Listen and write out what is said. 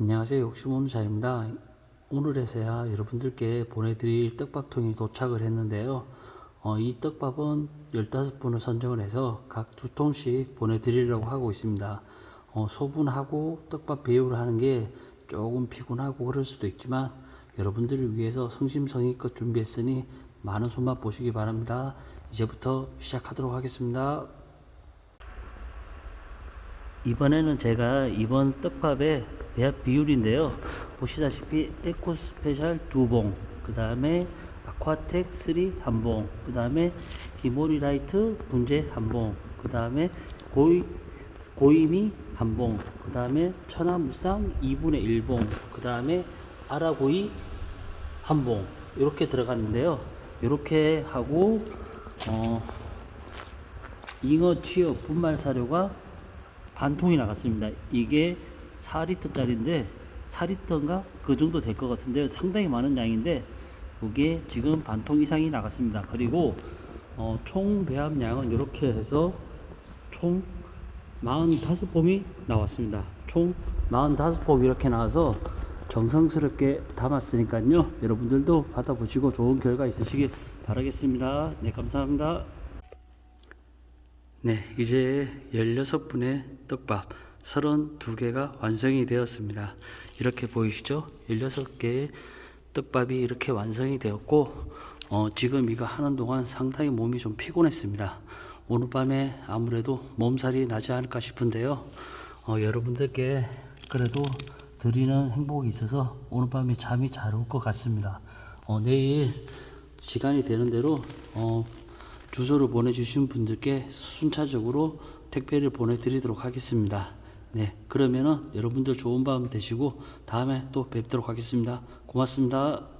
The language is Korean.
안녕하세요. 욕심없는자입니다. 오늘에서야 여러분들께 보내드릴 떡밥통이 도착을 했는데요. 어, 이 떡밥은 15분을 선정을 해서 각 두 통씩 보내드리려고 하고 있습니다. 어, 소분하고 떡밥 배율을 하는 게 조금 피곤하고 그럴 수도 있지만 여러분들을 위해서 성심성의껏 준비했으니 많은 손맛 보시기 바랍니다. 이제부터 시작하도록 하겠습니다. 이번에는 제가 이번 떡밥의 배합 비율인데요. 보시다시피 에코 스페셜 두 봉, 그 다음에 아쿠아텍 3 한 봉, 그 다음에 히모리 라이트 분재 한 봉, 그 다음에 고이, 고이미 한 봉, 그 다음에 천하무쌍 2분의 1 봉, 그 다음에 아라고이 한 봉, 이렇게 들어갔는데요. 이렇게 하고, 어, 잉어 취업 분말 사료가 반 통이 나갔습니다. 이게 4리터짜리인데 4리터인가 그 정도 될 것 같은데 상당히 많은 양인데 이게 지금 반통 이상이 나갔습니다. 그리고 어, 총 배합량은 이렇게 해서 총 45봄이 나왔습니다. 총 45봄 이렇게 나와서 정성스럽게 담았으니까요. 여러분들도 받아보시고 좋은 결과 있으시길 바라겠습니다. 네, 감사합니다. 네, 이제 16분의 떡밥 32개가 완성이 되었습니다. 이렇게 보이시죠? 16개의 떡밥이 이렇게 완성이 되었고, 어, 지금 이거 하는 동안 상당히 몸이 좀 피곤했습니다. 오늘 밤에 아무래도 몸살이 나지 않을까 싶은데요. 어, 여러분들께 그래도 드리는 행복이 있어서 오늘 밤에 잠이 잘 올 것 같습니다. 어, 내일 시간이 되는 대로 어, 주소를 보내주신 분들께 순차적으로 택배를 보내드리도록 하겠습니다. 네, 그러면은 여러분들 좋은 밤 되시고 다음에 또 뵙도록 하겠습니다. 고맙습니다.